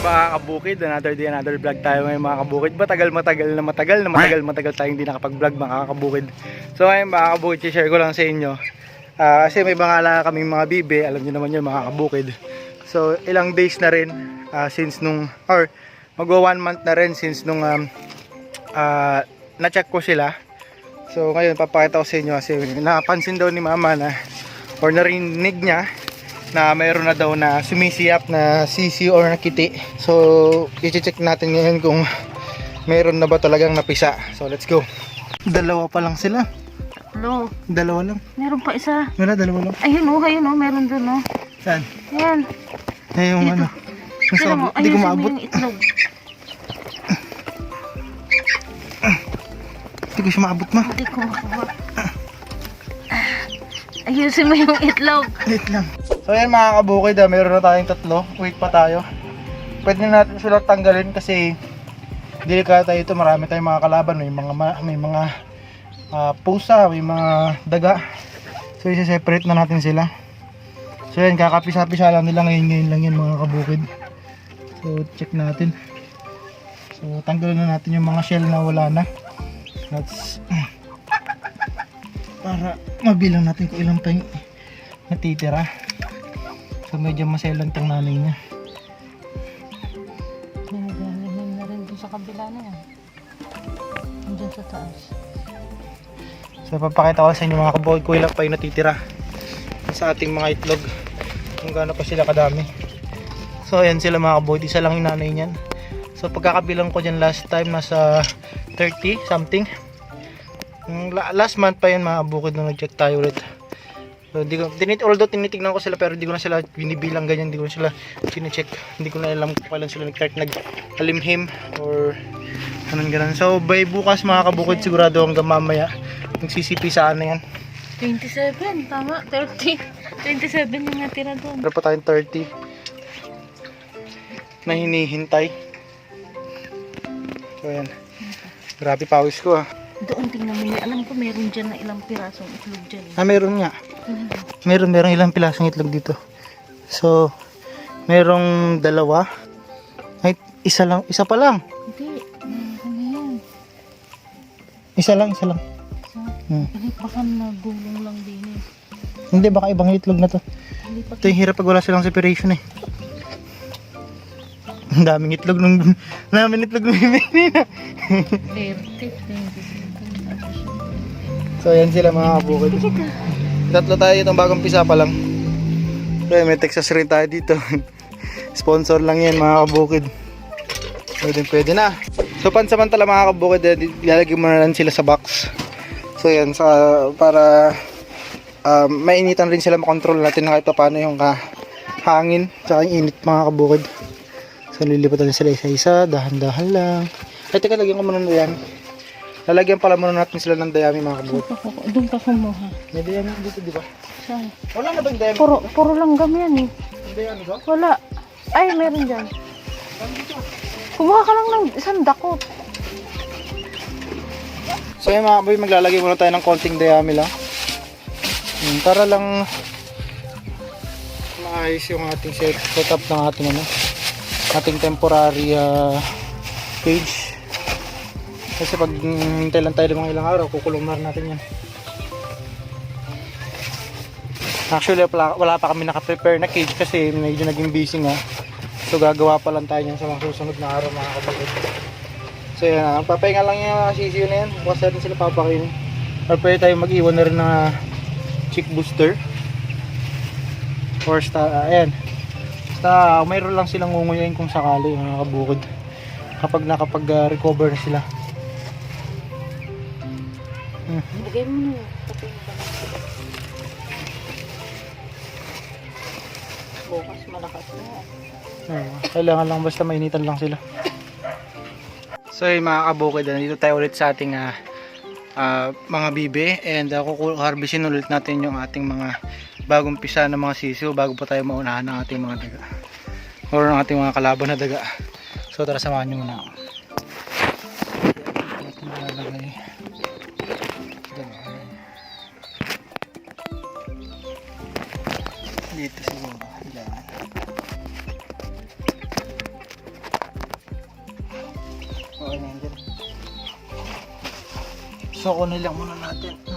mga kabukid, another day, another vlog tayo ngayon mga kabukid. Matagal, matagal na matagal na matagal, matagal tayong hindi nakapag-vlog mga kabukid. So ngayon mga kabukid, share ko lang sa inyo. Ah, kasi may mga ala kaming mga bibe, alam niyo naman yun mga kabukid. So ilang days na rin ah, since nung, or magwa one month na rin since nung um, ah, na-check ko sila. So ngayon papakita ko sa inyo kasi napansin daw ni mama na or narinig niya na mayroon na daw na sumisiyap na sisi or nakiti. So, i-check natin ngayon kung mayroon na ba talagang napisa. So, let's go. Dalawa pa lang sila. Hello, Dalawa lang. meron pa isa. Wala, dalawa lang. Ayun oh, ayun oh, meron dun oh. Saan? Yan. Ay, yung Dito. ano. Nasa, mo, hindi ko maabot. itlog. Hindi ko siya maabot ma. Hindi ko makuha. Ayusin mo yung itlog. Wait lang. So, yan mga kabukid. Ah, mayroon na tayong tatlo. Wait pa tayo. Pwede na natin sila tanggalin kasi delikata ito. Marami tayong mga kalaban. May mga, ma- may mga ah, pusa, may mga daga. So, isa-separate na natin sila. So, yan. Kakapisa-pisa lang nila ngayon ngayon lang yan mga kabukid. So, check natin. So, tanggalin na natin yung mga shell na wala na. That's para mabilang natin kung ilang pa natitira. So medyo maselan tong nanay niya. Nagaling na rin dun sa kabila na yan. Andun sa taas. So papakita ko sa inyo mga kaboy kung ilang pa yung natitira sa ating mga itlog. Kung gaano pa sila kadami. So ayan sila mga kaboy, isa lang yung nanay niyan. So pagkakabilang ko dyan last time nasa 30 something. La- last month pa yun mga bukid nung nag-check tayo ulit. So, di ko, tinit, although tinitignan ko sila pero di ko na sila binibilang ganyan, di ko na sila chinecheck. Hindi ko na alam kung kailan sila nag-start nag-alimhim or ganun ganun. So by bukas mga kabukid sigurado hanggang mamaya magsisipi sa ano yan. 27, tama. 30. 27 yung natira doon. Meron pa tayong 30 na hinihintay. So ayan. Grabe pawis ko ah. Doon tingnan mo niya. Alam ko meron dyan na ilang pirasong itlog dyan. Ah, meron nga. Hmm. Meron, meron ilang pilasong itlog dito. So, merong dalawa. Ay, isa lang, isa pa lang. Hindi. Na yan. Isa lang, isa lang. Isa. Hmm. Hindi baka nagulong lang din eh. Hindi, baka ibang itlog na to. Hindi pa Ito yung hirap pag wala silang separation eh. Ang daming itlog nung... Ang daming itlog nung na. 30, 27. So, ayan sila mga kabukid. Tatlo tayo itong bagong pisa pa lang. Kaya may Texas rin tayo dito. Sponsor lang yan mga kabukid. Pwede pwede na. So pansamantala mga kabukid, eh, ilalagay mo na lang sila sa box. So yan, sa, para um, mainitan rin sila makontrol natin na kahit pa paano yung ka, hangin tsaka yung init mga kabukid. So lilipatan sila isa-isa, dahan-dahan lang. Ay teka, lagyan ko muna na yan. Lalagyan pala muna natin sila ng dayami mga kabukid. Doon ka kumuha. May dayami dito di ba? Saan? Wala na ba yung dayami? Puro, puro langgam yan eh. Yung dayami ba? Wala. Ay, meron dyan. Kumuha ka lang ng isang dakot. So yun mga boy, maglalagay muna tayo ng konting dayami lang. Hmm, para lang maayos yung ating set, setup ng ating ano, ating temporary ah, cage. Kasi pag mm, hintay lang tayo ng ilang araw, kukulong na natin yan. Actually, wala, wala pa kami nakaprepare na cage kasi medyo naging busy nga. So gagawa pa lang tayo yan sa mga susunod na araw mga kapatid. So yan, uh, papahinga lang yung mga sisiyo na yan. Bukas natin sila papakainin. Or pwede tayo mag-iwan na rin ng ah, chick booster. Or sta, uh, ayan. Basta mayroon lang silang ngunguyain kung sakali mga kabukid. Kapag nakapag-recover na sila. Lagay mo na yun. Tapos mo ka Bukas malakas na yan. Oo, kailangan lang basta mainitan lang sila. So yung mga kabukid, nandito tayo ulit sa ating ah, ah, mga bibe and uh, kukuharbisin ulit natin yung ating mga bagong pisa ng mga sisiw bago pa tayo maunahan ng ating mga daga or ng ating mga kalaban na daga. So tara samahan nyo muna ako. So, kunin lang muna natin.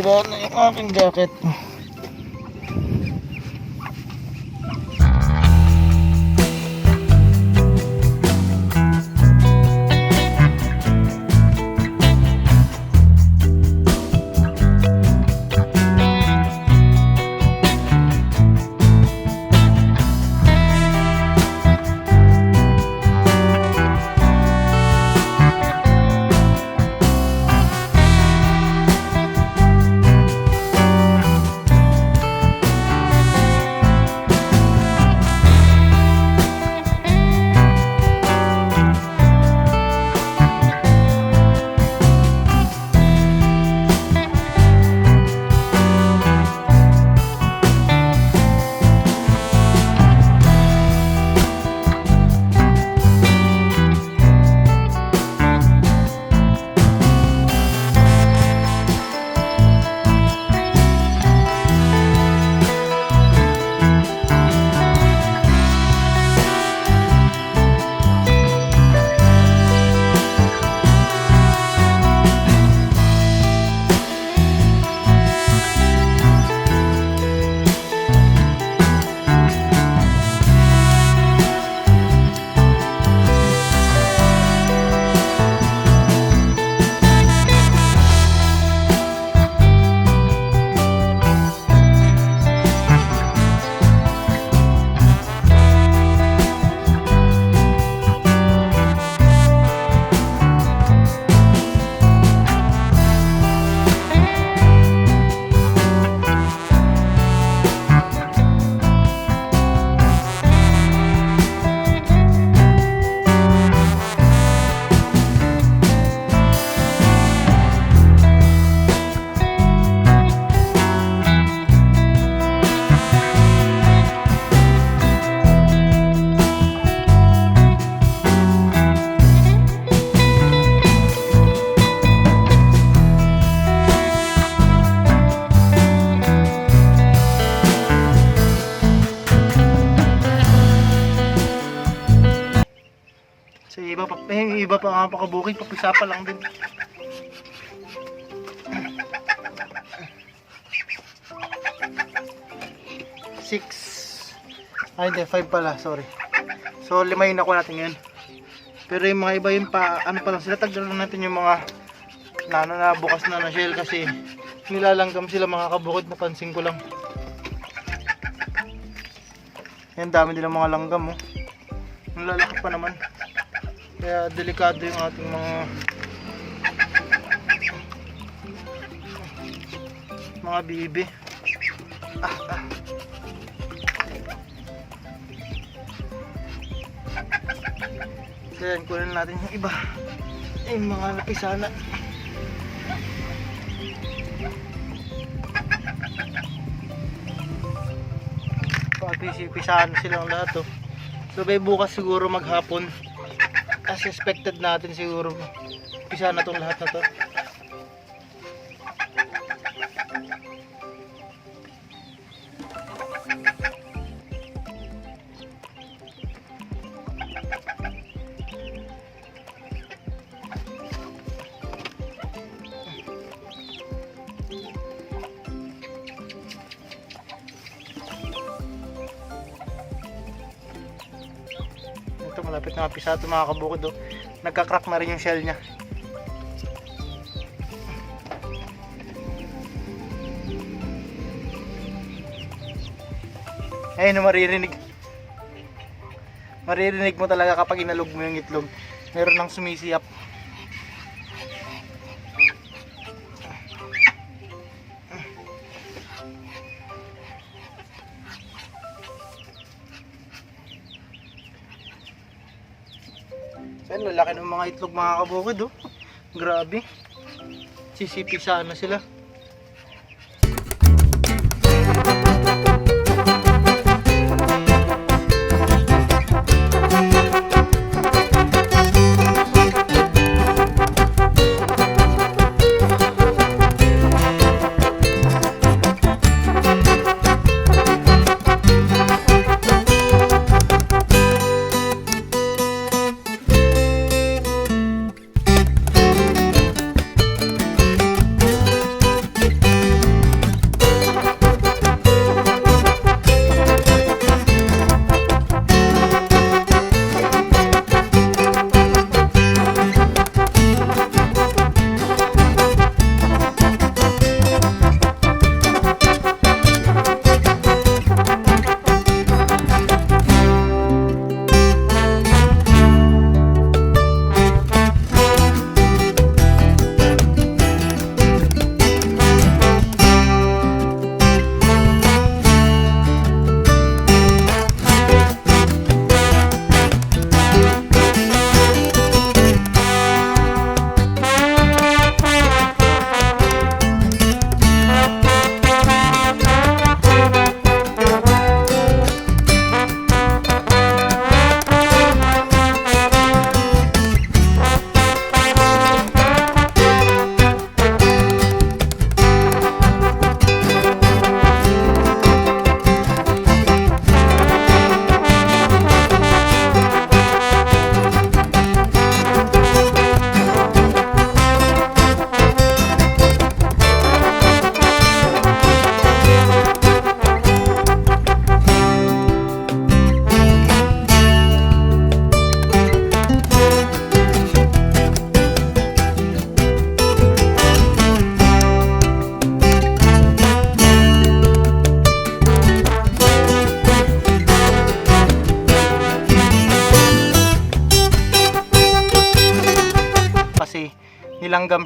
Sira na yung aking jacket. Pa nga pakabukid, papisa pa lang din. Six. Ay, hindi, five pala, sorry. So, lima yung nakuha natin ngayon. Pero yung mga iba yung pa, ano pa lang sila, tagdala lang natin yung mga na, ano, na bukas na na shell kasi nilalanggam sila mga kabukid, napansin ko lang. Yan, dami nilang mga langgam, oh. Ang lalaki pa naman. Kaya delikado yung ating mga mga bibi. Ah, ah. Yan, kunin natin yung iba. Yung mga napisana. Pag-pisahan silang lahat oh. So bukas siguro maghapon as expected natin siguro pisa na tong lahat na to. Mapisa ito mga kabukid oh. Nagka-crack na rin yung shell niya. Ayun maririnig. Maririnig mo talaga kapag inalog mo yung itlog. Meron nang sumisiyap. Mga itlog mga kabukid oh. Grabe. Sisipisa na sila.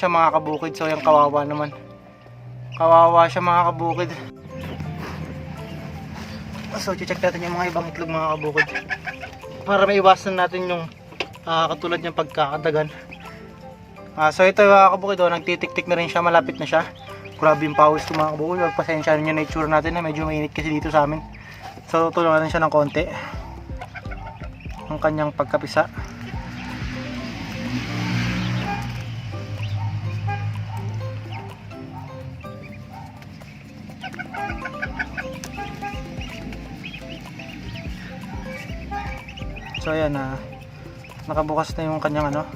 Siya mga kabukid so yung kawawa naman. Kawawa siya mga kabukid. So check natin yung mga ibang itlog mga kabukid. Para maiwasan natin yung ah, katulad yung pagkakadagan Ah, so ito mga kabukid oh, nagtitik-tik na rin siya malapit na siya. Grabe yung pawis ko mga kabukid magpasensya rin yung nature natin na medyo mainit kasi dito sa amin. So tulungan natin siya ng konti. Ang kanyang pagkapisa So ayan na Nakabukas na yung kanyang ano.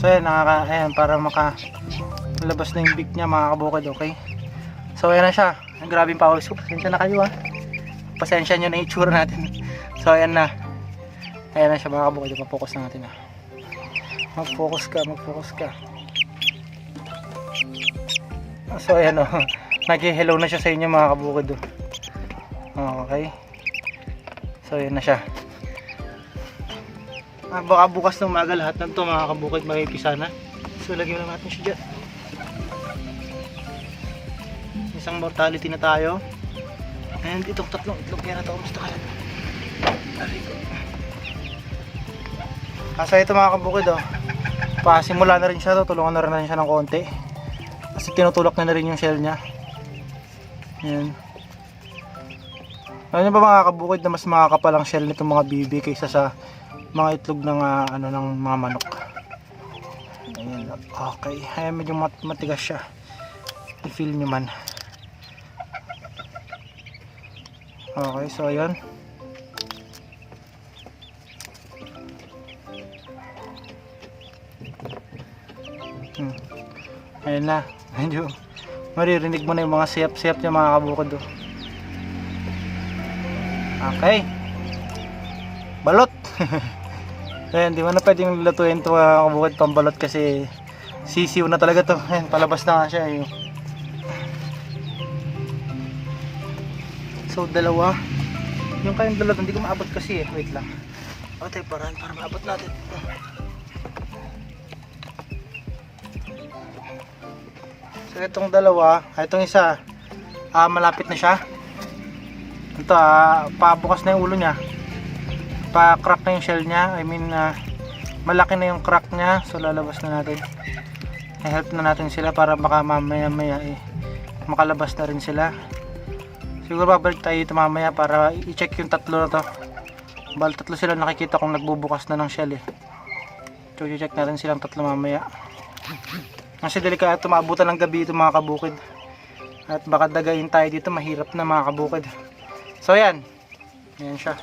So ayan, nakaka, ayan, para maka labas na yung beak niya mga okay? So ayan na siya. Ang grabing power soup. Pasensya na kayo ha. Pasensya nyo na itsura natin. So ayan na. Ayan na siya mga kabukid. Papokus na natin ha. Mag-focus ka, mag-focus ka. So ayan o. Nag-hello na siya sa inyo mga kabukid o. Okay. So ayan na siya. Ah, baka bukas ng umaga lahat ng to mga kabukid makikisa na. So lagyan na natin siya dyan. Isang mortality na tayo. And itong tatlong itlog yan na to. Kamusta ka lang? Kasi ito mga kabukid oh. Pasimula na rin siya to. Tulungan na rin siya ng konti. Kasi tinutulak na na rin yung shell niya. Yan. Ano ba mga kabukid na mas makakapal ang shell nitong mga bibi kaysa sa mga itlog ng ah, ano ng mga manok. Ayan. Okay. Ayan medyo mat matigas siya. I-feel nyo man. Okay, so ayan. Hmm. Ayan na. Medyo maririnig mo na yung mga siyap-siyap niya mga kabukod. Oh. Okay. Balot. Ayan, di mo na pwedeng lutuin ito mga kabukod pambalot kasi sisiw na talaga to. Ayan, palabas na nga siya. Eh. So, dalawa. Yung kayong dalawa, hindi ko maabot kasi eh. Wait lang. O, tayo para maabot natin. So, itong dalawa, ah, itong isa, ah, malapit na siya. Ito, ah, pabukas na yung ulo niya. Pa-crack na yung shell niya. I mean, ah, malaki na yung crack niya. So, lalabas na natin. I-help na natin sila para baka mamaya-maya eh, makalabas na rin sila. Siguro babalik tayo ito mamaya para i-check yung tatlo na to. Bal tatlo sila nakikita kung nagbubukas na ng shell eh. So i-check natin silang tatlo mamaya. Kasi delikado maabutan ng gabi ito mga kabukid. At baka dagayin tayo dito mahirap na mga kabukid. So yan. Yan siya.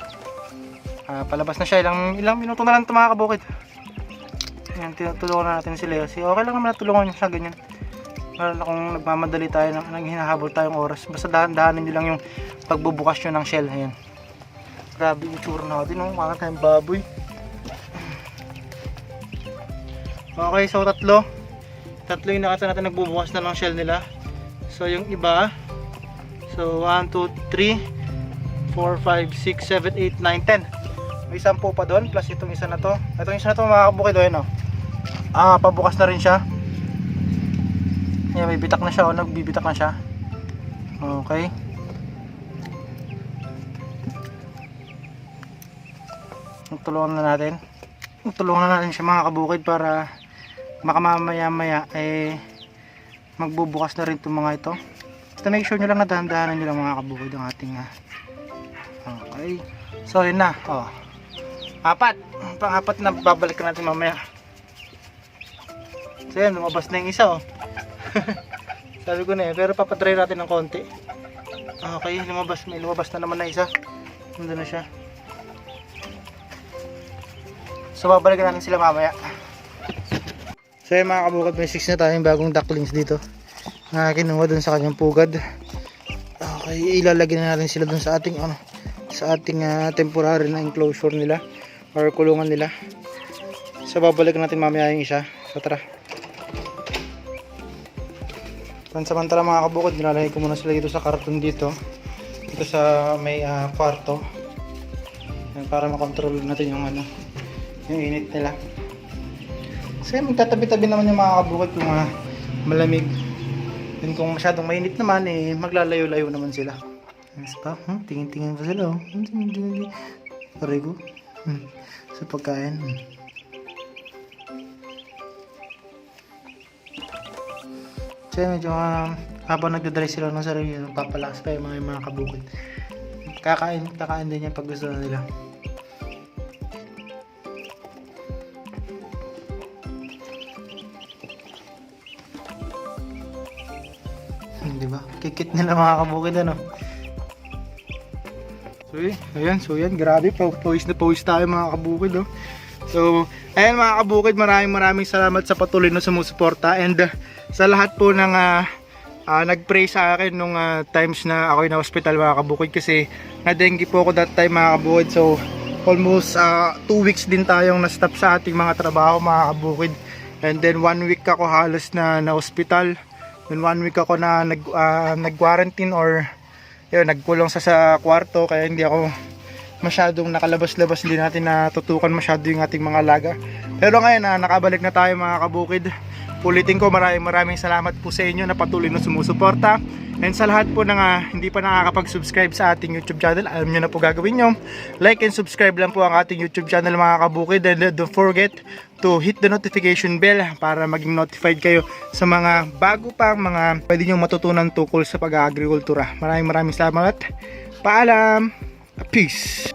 Ah, palabas na siya ilang ilang minuto na lang ito mga kabukid. Yan tinutulungan na natin si Leo. Si okay lang naman natulungan niya siya ganyan. Lalo kung nagmamadali tayo, nang, nang hinahabol tayong oras. Basta dahan-dahanin nyo lang yung pagbubukas nyo ng shell. Ayan. Grabe yung tsura natin. Oh. Parang tayong baboy. Okay, so tatlo. Tatlo yung nakita natin nagbubukas na ng shell nila. So yung iba. So 1, 2, 3, 4, 5, 6, 7, 8, 9, 10. May 10 pa doon. Plus itong isa na to. Itong isa na to mga kabukid. Oh, yun, oh. Ah, pabukas na rin siya. Ayan, may bitak na siya o nagbibitak na siya. Okay. Tulungan na natin. Tulungan na natin siya mga kabukid para makamamaya maya eh magbubukas na rin itong mga ito. Basta make sure nyo lang na dahan-dahanan nyo lang mga kabukid ang ating ah. Okay. So yun na. Oh. Apat. Pang-apat na babalik na natin mamaya. So yan, lumabas na yung isa oh. Sabi ko na eh, pero papadry natin ng konti. Okay, lumabas, may lumabas na naman na isa. Nandun na siya. So babalikan natin sila mamaya. So yun mga kabukad, may 6 na tayong bagong ducklings dito. Na kinuha dun sa kanyang pugad. Okay, ilalagay na natin sila dun sa ating ano, sa ating ah, temporary na enclosure nila or kulungan nila. So babalikan natin mamaya yung isa. So tara. Pansamantala mga kabukod, nilalagay ko muna sila dito sa karton dito. Dito sa may ah, kwarto. Yan, para makontrol natin yung ano, yung init nila. Kasi magtatabi-tabi naman yung mga kabukod kung ah, malamig. Then kung masyadong mainit naman, eh, maglalayo-layo naman sila. Yes pa? Hmm? Tingin-tingin pa sila. Oh. Hmm, tingin-tingin. Hmm. Sa pagkain. Hmm. Kasi medyo uh, habang nagdadry sila ng sarili, papalakas pa yung mga, yung mga kabukid. Kakain, kakain din yan pag gusto na nila. Di ba? Kikit nila mga kabukid ano. So ayan, so yan, grabe, pa pawis na pawis tayo mga kabukid, oh. So, ayan mga kabukid, maraming maraming salamat sa patuloy na sumusuporta and uh, sa lahat po ng uh, uh, nag-pray sa akin nung uh, times na ako na hospital mga kabukid kasi na-dengue po ako that time mga kabukid. So, almost 2 weeks din tayong na-stop sa ating mga trabaho mga kabukid. And then one week ako halos na na Then one week ako na nag uh, nag-quarantine or yun, nagkulong sa sa kwarto kaya hindi ako masyadong nakalabas-labas hindi natin natutukan masyado yung ating mga laga pero ngayon na nakabalik na tayo mga kabukid. Ulitin ko maraming maraming salamat po sa inyo na patuloy na sumusuporta. And sa lahat po na nga hindi pa nakakapag-subscribe sa ating YouTube channel alam nyo na po gagawin nyo. Like and subscribe lang po ang ating YouTube channel mga kabukid. And don't forget to hit the notification bell para maging notified kayo sa mga bago pang mga pwede nyo matutunan tukol sa pag-agrikultura. Maraming maraming salamat. Paalam Peace.